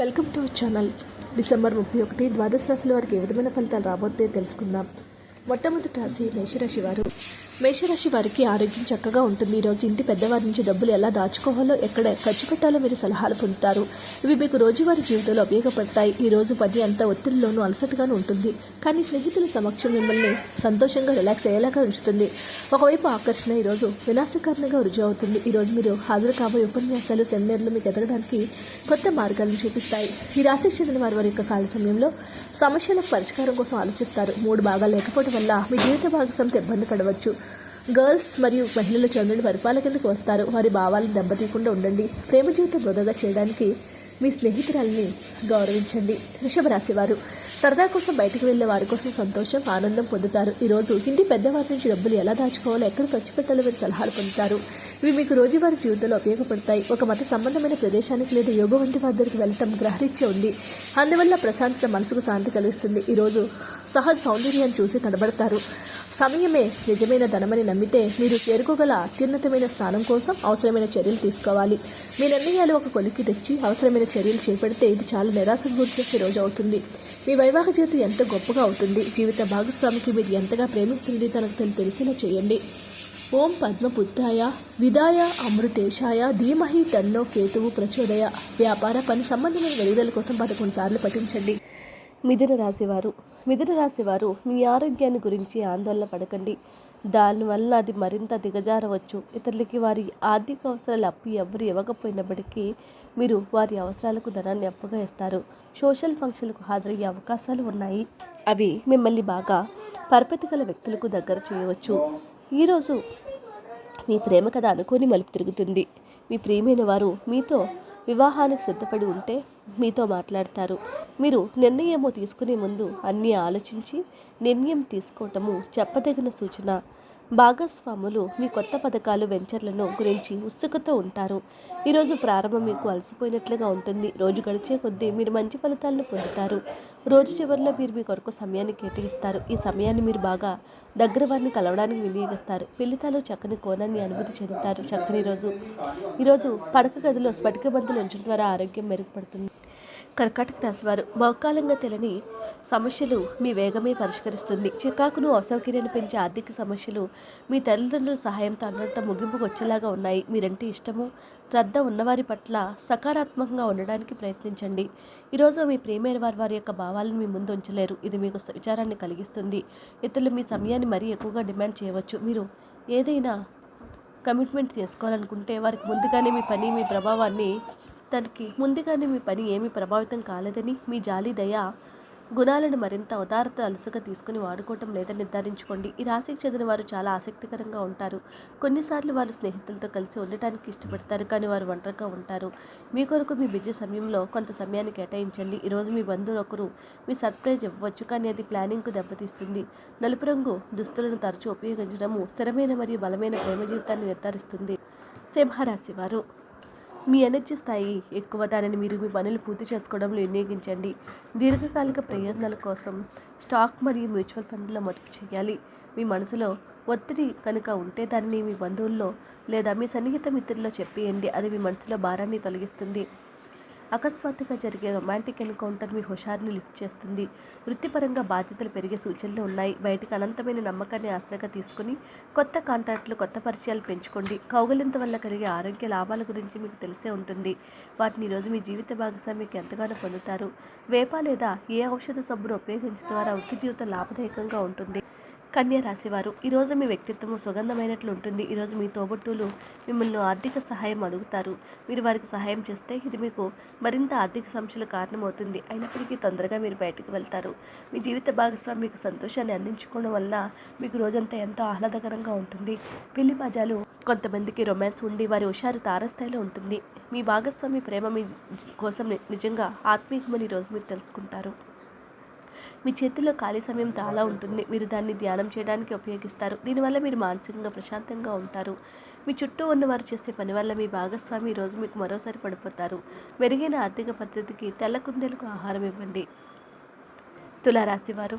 Welcome to channel. December ముప్పై ఒకటి ద్వాదశ రాశుల వారికి ఏ విధమైన ఫలితాలు రాబోతే తెలుసుకుందాం. మొట్టమొదటి రాశి మేషరాశి వారు. మేషరాశి వారికి ఆరోగ్యం చక్కగా ఉంటుంది. ఈరోజు ఇంటి పెద్దవారి నుంచి డబ్బులు ఎలా దాచుకోవాలో ఎక్కడ ఖర్చు పెట్టాలో మీరు సలహాలు పొందుతారు. ఇవి మీకు రోజువారీ జీవితంలో ఉపయోగపడతాయి. ఈ రోజు పని అంతా ఒత్తిడిలోనూ అలసటగాను ఉంటుంది. కానీ స్నేహితుల సమక్షం మిమ్మల్ని సంతోషంగా రిలాక్స్ అయ్యేలాగా ఉంచుతుంది. ఒకవైపు ఆకర్షణ ఈరోజు వినాశకారణంగా రుజువు అవుతుంది ఈరోజు మీరు హాజరు కాబోయే ఉపన్యాసాలు సెమినార్లు మీకు ఎదగడానికి కొత్త మార్గాలను చూపిస్తాయి. ఈ రాశికి చెందిన వారి వారి యొక్క కాల సమయంలో సమస్యల పరిష్కారం కోసం ఆలోచిస్తారు. మూడు భాగాలు లేకపోవడం వల్ల మీ జీవిత భాగస్వామితో ఇబ్బంది పడవచ్చు. గర్ల్స్ మరియు మహిళలు చంద్రుని పరిపాలకులకు వస్తారు. వారి భావాలను దెబ్బతీయకుండా ఉండండి. ప్రేమ జీవితం వృధాగా చేయడానికి మీ స్నేహితురాలని గౌరవించండి. వృషభరాశి వారు సరదా కోసం బయటకు వెళ్ళే వారి కోసం సంతోషం ఆనందం పొందుతారు. ఈరోజు ఇంటి పెద్దవారి నుంచి డబ్బులు ఎలా దాచుకోవాలో ఎక్కడ ఖర్చు పెట్టాలో మీరు సలహాలు పొందుతారు. ఇవి మీకు రోజువారీ జీవితంలో ఉపయోగపడతాయి. ఒక మత సంబంధమైన ప్రదేశానికి లేదా యోగ వంటి వారి దగ్గరికి వెళ్ళటం గ్రహరీత్య ఉంది. అందువల్ల ప్రశాంతత మనసుకు శాంతి కలిగిస్తుంది. ఈరోజు సహజ సౌందర్యాన్ని చూసి కనబడతారు. సమయమే నిజమైన ధనమని నమ్మితే మీరు చేరుకోగల అత్యున్నతమైన స్థానం కోసం అవసరమైన చర్యలు తీసుకోవాలి. మీ నిర్ణయాలు ఒక కొలిక్కి తెచ్చి అవసరమైన చర్యలు చేపడితే ఇది చాలా నిరాశకు గురి చేసే రోజు అవుతుంది. మీ వైవాహిక జీవితం ఎంత గొప్పగా అవుతుంది? జీవిత భాగస్వామికి మీరు ఎంతగా ప్రేమిస్తుంది? తనకు తను తెలిసేలా చేయండి. ఓం పద్మపుత్రాయ విదాయ అమృతేశాయ ధీమహి తన్నో కేతువు ప్రచోదయ. వ్యాపార పని సంబంధమైన వెలుగుదల కోసం పదకొండు సార్లు పఠించండి. మిథున రాశివారు. మిథున రాశివారు మీ ఆరోగ్యాన్ని గురించి ఆందోళన పడకండి. దానివల్ల అది మరింత దిగజారవచ్చు. ఇతరులకి వారి ఆర్థిక అవసరాలు అప్పు ఎవరు ఇవ్వకపోయినప్పటికీ మీరు వారి అవసరాలకు ధనాన్ని అప్పుగా ఇస్తారు. సోషల్ ఫంక్షన్లకు హాజరయ్యే అవకాశాలు ఉన్నాయి. అవి మిమ్మల్ని బాగా పరపతి గల వ్యక్తులకు దగ్గర చేయవచ్చు. ఈరోజు మీ ప్రేమ కథ అనుకోని మలుపు తిరుగుతుంది. మీ ప్రియమైన వారు మీతో వివాహానికి సిద్ధపడి ఉంటే మీతో మాట్లాడతారు. మీరు నిర్ణయము తీసుకునే ముందు అన్నీ ఆలోచించి నిర్ణయం తీసుకోవటము చెప్పదగిన సూచన. భాగస్వాములు మీ కొత్త పథకాలు వెంచర్లను గురించి ఉత్సుకతో ఉంటారు. ఈరోజు ప్రారంభం మీకు అలసిపోయినట్లుగా ఉంటుంది. రోజు గడిచే కొద్దీ మీరు మంచి ఫలితాలను పొందుతారు. రోజు చివరిలో మీరు మీ కొరకు సమయాన్ని కేటాయిస్తారు. ఈ సమయాన్ని మీరు బాగా దగ్గర వారిని కలవడానికి వినియోగిస్తారు. పెళ్ళితాలు చక్కని కోణాన్ని అనుభూతి చెందుతారు. చక్కని రోజు. ఈరోజు పడక గదిలో స్ఫటిక బంతులు ఉంచడం ద్వారా ఆరోగ్యం మెరుగుపడుతుంది. కర్కాటక రాశివారు బహుకాలంగా తెలియని సమస్యలు మీ వేగమే పరిష్కరిస్తుంది. చికాకును అసౌకర్యాన్ని పెంచే ఆర్థిక సమస్యలు మీ తల్లిదండ్రుల సహాయంతో అన్నట్టు ముగింపుకు వచ్చేలాగా ఉన్నాయి. మీరంటే ఇష్టము. శ్రద్ధ ఉన్నవారి పట్ల సకారాత్మకంగా ఉండడానికి ప్రయత్నించండి. ఈరోజు మీ ప్రేమైన వారి వారి యొక్క భావాలను మీ ముందు ఉంచలేరు. ఇది మీకు విచారాన్ని కలిగిస్తుంది. ఇతరులు మీ సమయాన్ని మరీ ఎక్కువగా డిమాండ్ చేయవచ్చు. మీరు ఏదైనా కమిట్మెంట్ చేసుకోవాలనుకుంటే వారికి ముందుగానే మీ పని మీ ప్రభావాన్ని తనకి ముందుగానే మీ పని ఏమీ ప్రభావితం కాలేదని మీ జాలి దయ గుణాలను మరింత ఉదారత అలుసుగా తీసుకుని వాడుకోవటం లేదని నిర్ధారించుకోండి. ఈ రాశికి చెందిన వారు చాలా ఆసక్తికరంగా ఉంటారు. కొన్నిసార్లు వారు స్నేహితులతో కలిసి ఉండటానికి ఇష్టపడతారు కానీ వారు ఒంటరిగా ఉంటారు. మీ కొరకు మీ బిజీ సమయంలో కొంత సమయాన్ని కేటాయించండి. ఈరోజు మీ బంధువులు ఒకరు మీ సర్ప్రైజ్ ఇవ్వవచ్చు కానీ అది ప్లానింగ్కు దెబ్బతీస్తుంది. నలుపు రంగు దుస్తులను తరచూ ఉపయోగించడము స్థిరమైన మరియు బలమైన ప్రేమ జీవితాన్ని నిర్ధారిస్తుంది. సింహరాశి వారు మీ ఎనర్జీ స్థాయి ఎక్కువ దానిని మీరు మీ పనులు పూర్తి చేసుకోవడంలో వినియోగించండి. దీర్ఘకాలిక ప్రయోజనాల కోసం స్టాక్ మరియు మ్యూచువల్ ఫండ్లో మదుపు చేయాలి. మీ మనసులో ఒత్తిడి కనుక ఉంటే దానిని మీ బంధువుల్లో లేదా మీ సన్నిహిత మిత్రుల్లో చెప్పేయండి. అది మీ మనసులో భారాన్ని తొలగిస్తుంది. అకస్మాత్తుగా జరిగే రొమాంటిక్ ఎన్కౌంటర్ మీ హుషారుని లిఫ్ట్ చేస్తుంది. వృత్తిపరంగా బాధ్యతలు పెరిగే సూచనలు ఉన్నాయి. బయటకు అనంతమైన నమ్మకాన్ని ఆశ్రగా తీసుకుని కొత్త కాంట్రాక్టులు కొత్త పరిచయాలు పెంచుకోండి. కౌగలింత వల్ల కలిగే ఆరోగ్య లాభాల గురించి మీకు తెలిసే ఉంటుంది. వాటిని ఈరోజు మీ జీవిత భాగస్వామికి ఎంతగానో పొందుతారు. వేప లేదా ఏ ఔషధ సబ్బును ఉపయోగించడం ద్వారా వృత్తి జీవితం లాభదాయకంగా ఉంటుంది. కన్య రాశివారు ఈరోజు మీ వ్యక్తిత్వం సుగంధమైనట్లు ఉంటుంది ఈరోజు మీ తోబుట్టువులు మిమ్మల్ని ఆర్థిక సహాయం అడుగుతారు. మీరు వారికి సహాయం చేస్తే ఇది మీకు మరింత ఆర్థిక సమస్యలు కారణమవుతుంది. అయినప్పటికీ తొందరగా మీరు బయటకు వెళ్తారు. మీ జీవిత భాగస్వామి మీకు సంతోషాన్ని అందించుకోవడం వల్ల మీకు రోజంతా ఎంతో ఆహ్లాదకరంగా ఉంటుంది. పెళ్ళి మజాలు కొంతమందికి రొమాన్స్ ఉండి వారి హుషారు తారస్థాయిలో ఉంటుంది. మీ భాగస్వామి ప్రేమ మీ కోసం నిజంగా ఆత్మీయమని ఈరోజు మీరు తెలుసుకుంటారు. మీ చేతిలో ఖాళీ సమయం చాలా ఉంటుంది. మీరు దాన్ని ధ్యానం చేయడానికి ఉపయోగిస్తారు. దీనివల్ల మీరు మానసికంగా ప్రశాంతంగా ఉంటారు. మీ చుట్టూ ఉన్నవారు చేసే పని వల్ల మీ భాగస్వామి ఈరోజు మీకు మరోసారి పడిపోతారు. మెరుగైన ఆర్థిక పద్ధతికి తెల్ల కుందేలకు ఆహారం ఇవ్వండి. తులారాశివారు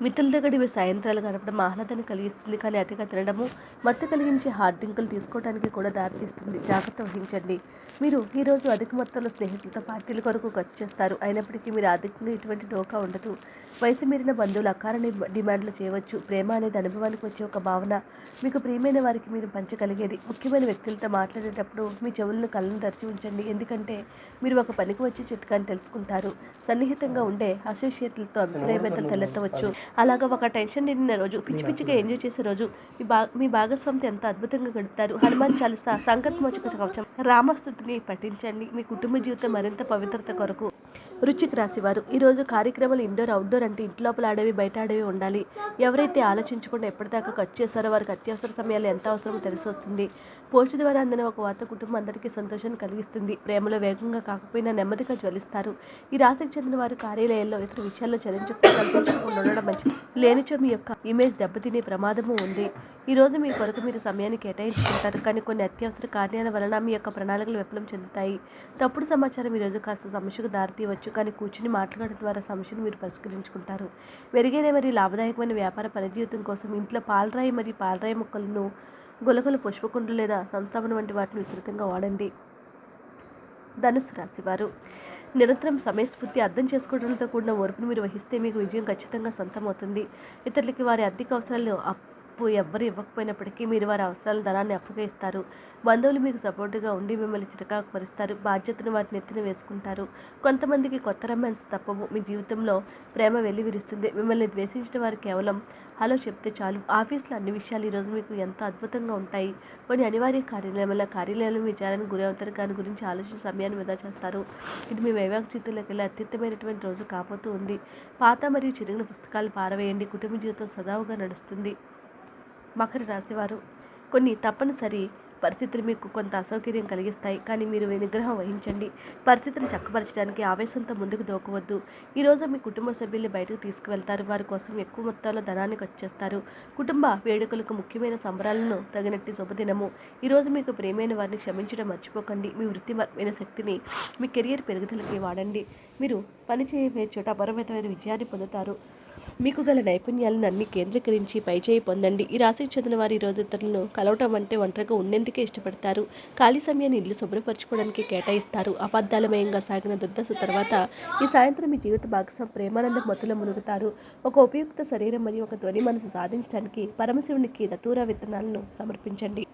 మిత్రులతో గడిపే సాయంత్రాలు గడపడం ఆహ్లాదాన్ని కలిగిస్తుంది కానీ అతిగా తినడము మత్తు కలిగించే హార్డ్ డ్రింకులు తీసుకోవడానికి కూడా దారితీస్తుంది. జాగ్రత్త వహించండి. మీరు ఈరోజు అధిక మొత్తంలో స్నేహితులతో పార్టీల కొరకు ఖర్చు చేస్తారు. అయినప్పటికీ మీరు ఆర్థికంగా ఎటువంటి డోకా ఉండదు. వయసు మీరిన బంధువులు అకారణ డిమాండ్లు చేయవచ్చు. ప్రేమ అనేది అనుభవానికి వచ్చే ఒక భావన. మీకు ప్రియమైన వారికి మీరు పంచగలిగేది ముఖ్యమైన వ్యక్తులతో మాట్లాడేటప్పుడు మీ చెవులను కళ్ళను తెరిచి ఉంచండి. ఎందుకంటే మీరు ఒక పనికి వచ్చే చిట్కాన్ని తెలుసుకుంటారు. సన్నిహితంగా ఉండే అసోసియేట్లతో అభిప్రాయవేత్తలు తలెత్తవచ్చు. అలాగా ఒక టెన్షన్ నిండిన రోజు పిచ్చి పిచ్చిగా ఎంజాయ్ చేసే రోజు మీ బా మీ భాగస్వామితో ఎంత అద్భుతంగా గడుపుతారు? హనుమాన్ చాలీసా సంకట్మోచక కవచం రామస్థుతిని పఠించండి. మీ కుటుంబ జీవితం మరింత పవిత్రత కొరకు. రుచికి రాసేవారు ఈరోజు కార్యక్రమాలు ఇండోర్ అవుట్డోర్ అంటే ఇంటి లోపల ఆడేవి బయట ఆడేవి ఉండాలి. ఎవరైతే ఆలోచించకుండా ఎప్పటిదాకా ఖర్చు చేస్తారో వారికి అత్యవసర సమయాలు ఎంత అవసరమో తెలిసి వస్తుంది పోస్ట్ ద్వారా అందిన ఒక వార్త కుటుంబం అందరికీ సంతోషాన్ని కలిగిస్తుంది. ప్రేమలో వేగంగా కాకపోయినా నెమ్మదిగా జ్వలిస్తారు. ఈ రాశికి చెందిన వారు కార్యాలయాల్లో ఇతర విషయాల్లో చలించకుండా ఉండడం మంచిది. లేనిచో మీ యొక్క ఇమేజ్ దెబ్బతినే ప్రమాదము ఉంది. ఈ రోజు మీ కొరకు మీరు సమయాన్ని కేటాయించుకుంటారు. కానీ కొన్ని అత్యవసర కార్యాల వలన మీ యొక్క ప్రణాళికలు విఫలం చెందుతాయి. తప్పుడు సమాచారం ఈరోజు కాస్త సమస్యకు దారితీయవచ్చు. కానీ కూర్చుని మాట్లాడడం ద్వారా సమస్యను మీరు పరిష్కరించుకుంటారు. మెరుగైన మరియు లాభదాయకమైన వ్యాపార పనిజీవితం కోసం ఇంట్లో పాలరాయి మరియు పాలరాయి మొక్కలను గులకలు పుష్పకుండు లేదా సంస్థాపన వంటి వాటిని విస్తృతంగా వాడండి. ధనుసు రాశివారు. నిరంతరం సమయస్ఫూర్తి అర్థం చేసుకోవడంతో కూడిన ఓర్పును మీరు వహిస్తే మీకు విజయం ఖచ్చితంగా సొంతమవుతుంది. ఇతరులకి వారి ఆర్థిక అవసరాలు అప్పు ఎవ్వరు ఇవ్వకపోయినప్పటికీ మీరు వారి అవసరాల ధనాన్ని అప్పుగా ఇస్తారు బంధువులు మీకు సపోర్టుగా ఉండి మిమ్మల్ని చిరకాకు పరుస్తారు బాధ్యతను వారి నెత్తిన వేసుకుంటారు. కొంతమందికి కొత్త రొమాన్స్ తప్పవు. మీ జీవితంలో ప్రేమ వెల్లివిరుస్తుంది. మిమ్మల్ని ద్వేషించిన వారు కేవలం హలో చెప్తే చాలు. ఆఫీస్లో అన్ని విషయాలు ఈరోజు మీకు ఎంతో అద్భుతంగా ఉంటాయి. కొన్ని అనివార్య కార్యాలయం వల్ల కార్యాలయంలో విచారానికి గురి అవుతారు. దాని గురించి ఆలోచన సమయాన్ని వృధా చేస్తారు. ఇది మీ వైవాహిక జీవితంలోకి వెళ్ళి అత్యుత్తమైనటువంటి రోజు కాబోతూ ఉంది. పాత మరియు చిరిగిన పుస్తకాలు పారవేయండి. కుటుంబ జీవితం సజావుగా నడుస్తుంది. మకర రాశివారు. కొన్ని తప్పనిసరి పరిస్థితులు మీకు కొంత అసౌకర్యం కలిగిస్తాయి. కానీ మీరు నిగ్రహం వహించండి. పరిస్థితిని చక్కపరచడానికి ఆవేశంతో ముందుకు దూకవద్దు. ఈరోజు మీ కుటుంబ సభ్యుల్ని బయటకు తీసుకువెళ్తారు. వారి కోసం ఎక్కువ మొత్తంలో ధనాన్ని ఖర్చు చేస్తారు కుటుంబ వేడుకలకు ముఖ్యమైన సంబరాలను తగినట్టు శుభదినము. ఈరోజు మీకు ప్రేమైన వారిని క్షమించడం మర్చిపోకండి. మీ వృత్తిపరమైన శక్తిని మీ కెరియర్ పెరుగుదలకి వాడండి. మీరు పనిచేయబోయే చోట అపరిమితమైన విజయాన్ని పొందుతారు. మీకు గల నైపుణ్యాలను అన్ని కేంద్రీకరించి పైచేయి పొందండి. ఈ రాశికి చెందిన వారి ఈరోజు ఇతరులను కలవటం అంటే ఒంటరిగా ఉండేందుకే ఇష్టపడతారు. ఖాళీ సమయాన్ని ఇల్లు శుభ్రపరచుకోవడానికి కేటాయిస్తారు. అబద్ధాలమయంగా సాగిన దుర్దశ తర్వాత ఈ సాయంత్రం మీ జీవిత భాగస్వామి ప్రేమానంద మత్తులో మునుగుతారు. ఒక ఉపయుక్త శరీరం మరియు ఒక ధ్వని మనసు సాధించడానికి పరమశివునికి దతూరా విత్తనాలను సమర్పించండి.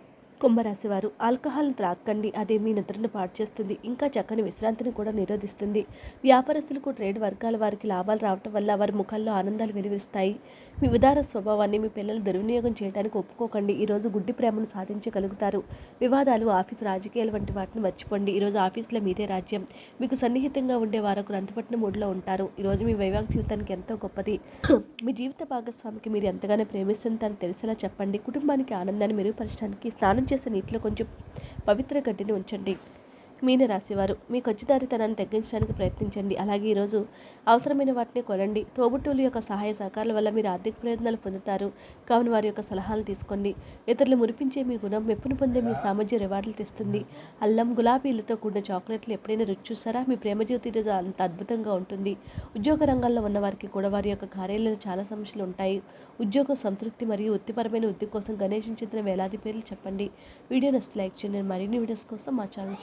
కుంభరాశి వారు ఆల్కహాల్ని త్రాక్కండి అది మీ నిద్రను పాటు చేస్తుంది ఇంకా చక్కని విశ్రాంతిని కూడా నిరోధిస్తుంది. వ్యాపారస్తులకు ట్రేడ్ వర్గాల వారికి లాభాలు రావటం వల్ల వారి ముఖాల్లో ఆనందాలు వెలువరిస్తాయి. మీ ఉదార స్వభావాన్ని మీ పిల్లలు దుర్వినియోగం చేయడానికి ఒప్పుకోకండి ఈరోజు గుడ్డి ప్రేమను సాధించగలుగుతారు. వివాదాలు ఆఫీస్ రాజకీయాలు వంటి వాటిని మర్చిపోండి ఈరోజు ఆఫీసులో మీదే రాజ్యం. మీకు సన్నిహితంగా ఉండే వారు అంతుపట్టిన మూడులో ఉంటారు. ఈరోజు మీ వైవాహిక జీవితానికి ఎంతో గొప్పది. మీ జీవిత భాగస్వామికి మీరు ఎంతగానో ప్రేమిస్తుందని తెలిసేలా చెప్పండి. కుటుంబానికి ఆనందాన్ని మెరుగుపరచడానికి స్నానం చేసే నీటిలో కొంచెం పవిత్ర గడ్డిని ఉంచండి. మీన రాశివారు మీ ఖచ్చిదారితనాన్ని తగ్గించడానికి ప్రయత్నించండి. అలాగే ఈరోజు అవసరమైన వాటిని కొనండి. తోబుట్టువుల యొక్క సహాయ సహకారాల వల్ల మీరు ఆర్థిక ప్రయోజనాలు పొందుతారు. కావున వారి యొక్క సలహాలు తీసుకోండి. ఇతరులు మురిపించే మీ గుణం మెప్పును పొందే మీ సామర్థ్య రివార్డులు తెస్తుంది. అల్లం గులాబీలతో కూడిన చాక్లెట్లు ఎప్పుడైనా రుచి చూసారా మీ ప్రేమ జ్యోతి ఈరోజు అంత అద్భుతంగా ఉంటుంది. ఉద్యోగ రంగాల్లో ఉన్న వారికి కూడా వారి యొక్క కార్యాలయంలో చాలా సమస్యలు ఉంటాయి. ఉద్యోగ సంతృప్తి మరియు వృత్తిపరమైన వృద్ధి కోసం గణేష్ చెందిన వేలాది పేర్లు చెప్పండి. వీడియో నచ్చితే లైక్ చేయండి. మరిన్ని వీడియోస్ కోసం మా ఛానల్